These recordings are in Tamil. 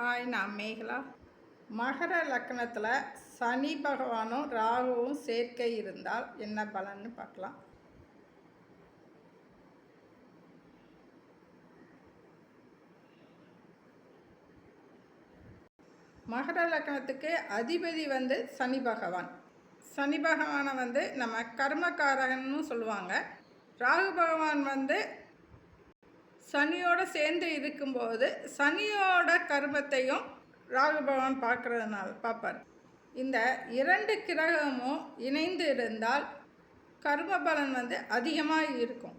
ஹாய் நான் மேகலா. மகர லக்னத்தில் சனி பகவானும் ராகுவும் சேர்க்கை இருந்தால் என்ன பலன்னு பார்க்கலாம். மகர லக்னத்துக்கு அதிபதி வந்து சனி பகவான். சனி பகவானை வந்து நம்ம கர்மக்காரகன்னு சொல்லுவாங்க. ராகு பகவான் வந்து சனியோட சேர்ந்து இருக்கும்போது சனியோட கர்மத்தையும் ராகு பகவான் பார்க்கறதுனால பார்ப்பார். இந்த இரண்டு கிரகமும் இணைந்து இருந்தால் கர்ம பலன் வந்து அதிகமாக இருக்கும்.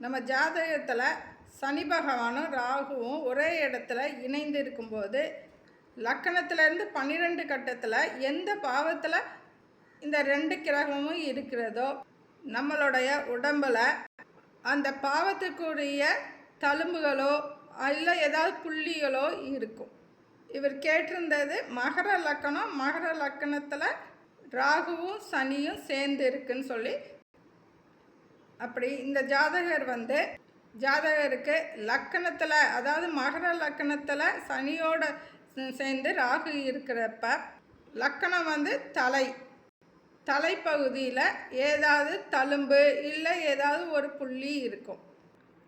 நம்ம ஜாதகத்தில் சனி பகவானும் ராகுவும் ஒரே இடத்துல இணைந்து இருக்கும்போது லக்கணத்திலேருந்து பன்னிரெண்டு கட்டத்தில் எந்த பாவத்தில் இந்த ரெண்டு கிரகமும் இருக்கிறதோ நம்மளுடைய உடம்பில் அந்த பாவத்துக்குரிய தழும்புகளோ இல்லை ஏதாவது புள்ளிகளோ இருக்கும். இவர் கேட்டிருந்தது மகர லக்கணம் மகர லக்கணத்தில் ராகுவும் சனியும் சேர்ந்து இருக்குன்னு சொல்லி. அப்படி இந்த ஜாதகர் வந்து ஜாதகருக்கு லக்கணத்தில் அதாவது மகர லக்கணத்தில் சனியோட சேர்ந்து ராகு இருக்கிறப்ப லக்கணம் வந்து தலை. தலைப்பகுதியில் ஏதாவது தழும்பு இல்லை ஏதாவது ஒரு புள்ளி இருக்கும்.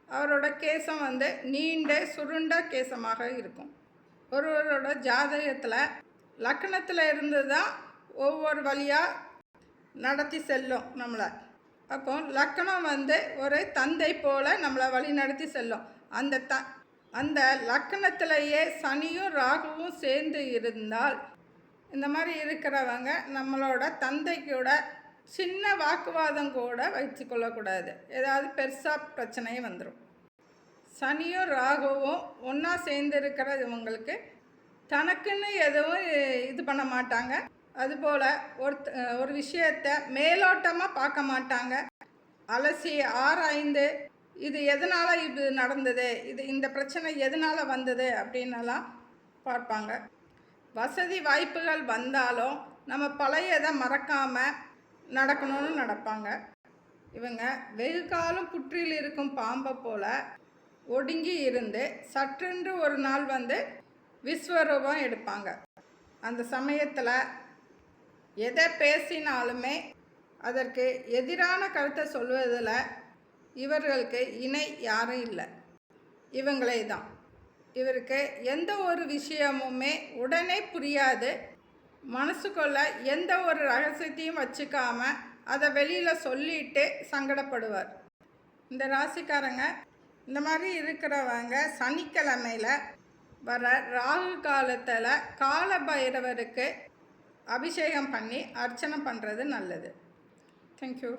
அவரோட கேசம் வந்து நீண்ட சுருண்ட கேசமாக இருக்கும். ஒருவரோட ஜாதகத்தில் லக்கணத்தில் இருந்து தான் ஒவ்வொரு வழியாக நடத்தி செல்லும் நம்மளை. அப்போ லக்கணம் வந்து ஒரு தந்தை போல் நம்மளை வழி நடத்தி செல்லும். அந்த த அந்த லக்கணத்திலேயே சனியும் ராகுவும் சேர்ந்து இருந்தால் இந்த மாதிரி இருக்கிறவங்க நம்மளோட தந்தைக்கூட சின்ன வாக்குவாதம் கூட வச்சுக்கொள்ளக்கூடாது ஏதாவது பெருசாக பிரச்சனையே வந்துடும் சனியும் ராகுவும் ஒன்றா சேர்ந்துருக்கிற இவங்களுக்கு தனக்குன்னு எதுவும் இது பண்ண மாட்டாங்க. அதுபோல் ஒரு ஒரு விஷயத்தை மேலோட்டமாக பார்க்க மாட்டாங்க. அலசி ஆராய்ந்து இது எதனால் இது நடந்தது? இது இந்த பிரச்சனை எதனால் வந்தது? அப்படின்னலாம் பார்ப்பாங்க. வசதி வாய்ப்புகள் வந்தாலும் நம்ம பழையதை மறக்காமல் நடக்கணும்னு நடப்பாங்க. இவங்க வெகு காலம் புற்றில் இருக்கும் பாம்பை போல ஒடுங்கி இருந்து சற்றென்று ஒரு நாள் வந்து விஸ்வரூபம் எடுப்பாங்க. அந்த சமயத்தில் எதை பேசினாலுமே அதற்கு எதிரான கருத்தை சொல்வதில் இவர்களுக்கு இணை யாரும் இல்லை. இவங்களே தான். இவருக்கு எந்த ஒரு விஷயமுமே உடனே புரியாது. மனசுக்குள்ள எந்த ஒரு ரகசியத்தையும் வச்சுக்காம அதை வெளியில் சொல்லிட்டு சங்கடப்படுவார். இந்த ராசிக்காரங்க இந்த மாதிரி இருக்கிறவங்க சனிக்கிழமையில் வர ராகு காலத்தில் கால பைரவருக்கு அபிஷேகம் பண்ணி அர்ச்சனை பண்ணுறது நல்லது. தேங்க்யூ